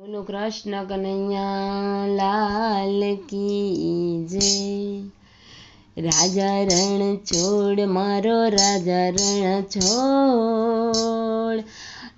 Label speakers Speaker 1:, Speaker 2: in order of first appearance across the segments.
Speaker 1: બોલો કૃષ્ણ કનૈયા લાલ કી જય રાજા રણ છોડ મારો રાજા રણ છોડ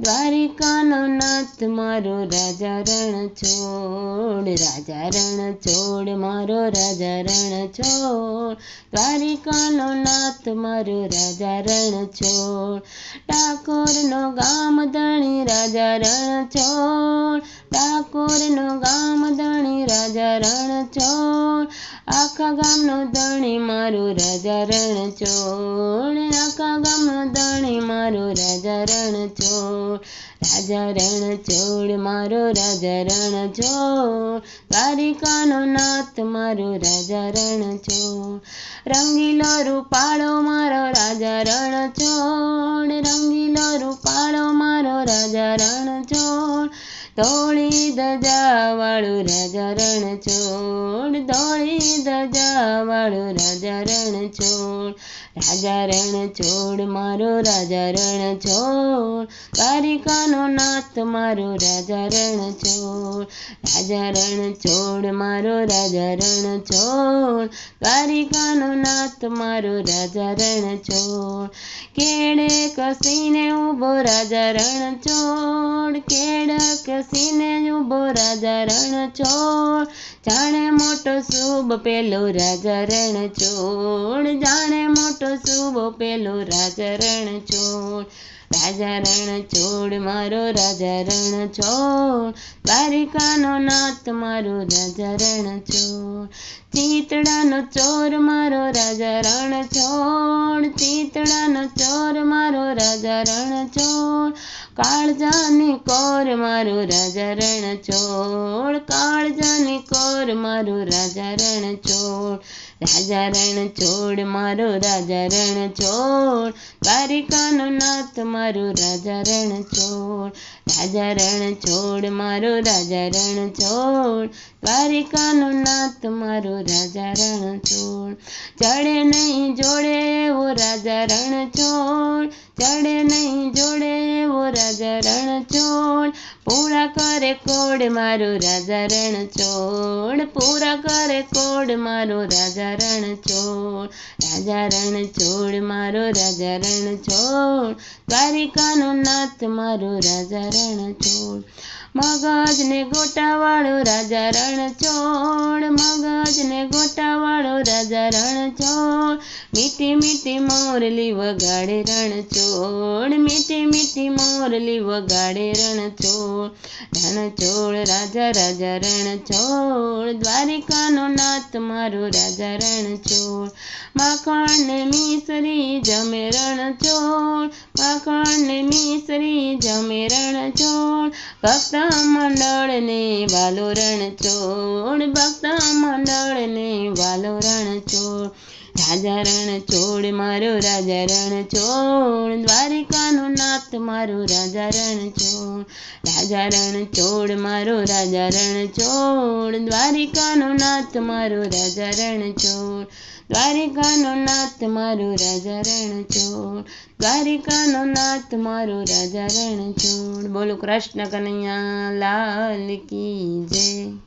Speaker 1: દ્વારિકાનો નાથ મારો રાજા રણ છોડ રાજા રણ છોડ મારો રાજા રણ છોડ દ્વારિકાનો નાથ મારો રાજા રણ છોડ ડાકોરનો ગામ ધણી રાજા રણ છોડ ડાકોરનો ગામ ધણી રાજા રણ છોડ આખા ગામનો ધણી મારો રાજા રણ ચોળ આખા ગામનો ધણી મારો રાજા રણ ચોળ રાજા રણ ચોળ મારો રાજા રણ છોડ દ્વારિકાનો નાથ, મારો રાજા રણ છોડ રંગીલો રૂપાળો, મારો રાજા રણ ચોળ રંગીલો રૂપાળો, મારો રાજા રણ છોડ ધોળી ધજા વાળું રાજા રણ છોડ ધોળી ધજા વાળું રાજા રણ છોડ રાજા રણ છોડ મારો રાજા રણ છોડ કારિકાનો નાથ, મારો રાજા રણ છોડ રાજા રણ છોડ મારો રાજા રણ છોડ કારિકાનો નાથ, મારો રાજા રણ છોડ કેડે કસીને ઊભો રાજા રણ છોડ કેડ કસીને ઊભો રાજા રણ છોડ જાણે મોટો શુભ પેલો રાજા રણ છોડ જાણે મોટો શુભ પેલો રાજા રણ છોડ રાજા રણ છોડ મારો રાજા રણ છોડ દ્વારિકાનો નાથ, મારો રાજા રણ છોડ ચિતડાનો ચોર મારો રાજા રણ છોડ ચીતડાનો ચોર મારો રાજા રણ છોડ કાળજાની કોર મારો રાજા રણ છોડ કાળજાની કોર મારો રાજા રણ છોડ રાજા રણ છોડ, મારો રાજા રણ છોડ. દ્વારિકાનો નાથ, મારો રાજા રણ છોડ. રાજા રણ છોડ, મારો રાજા રણ છોડ. દ્વારિકાનો નાથ, મારો રાજા રણ છોડ. ચડે નહીં જોડે એવો રાજા રણ છોડ. ચડે નહીં જોડે એવો રાજા રણ છોડ. પૂરા કરે કોડ મારો રાજા રણ છોડ પૂરા કરે કોડ મારો રાજા રણ છોડ રાજા રણ છોડ મારો રાજા રણ છોડ દ્વારિકાનો નાથ મારો રાજા રણ છોડ મગજને ગોટાવાળો રાજા રણ છોડ મગજને ગોટાવાળો રાજા રણ છોડ મીઠી મીઠી મોરલી વગાડે રણ છોડ મીઠી મીઠી મોરલી વગાડે રણ છોડ રણ છોડ રાજા રાજા રણ છોડ દ્વારિકાનો નાથ મારો રાજા રણ છોડ માખણ ને મિસરી જમે રણ છોડ માખણ ને મિસરી જમે રણ છોડ ભક્ત મંડળને વાલો રણ છોડ ભક્ત મંડળને રાજા રણ છોડ મારો રાજા રણ છોડ દ્વારિકાનો નાથ, મારો રાજા રણ છોડ રાજા રણ છોડ મારો રાજા રણ છોડ દ્વારિકાનો નાથ, મારો રાજા રણ છોડ દ્વારિકાનો નાથ, મારો રાજા રણ છોડ દ્વારિકાનો નાથ, મારો રાજા રણ છોડ બોલો કૃષ્ણ કનૈયા, લાલ કી જય.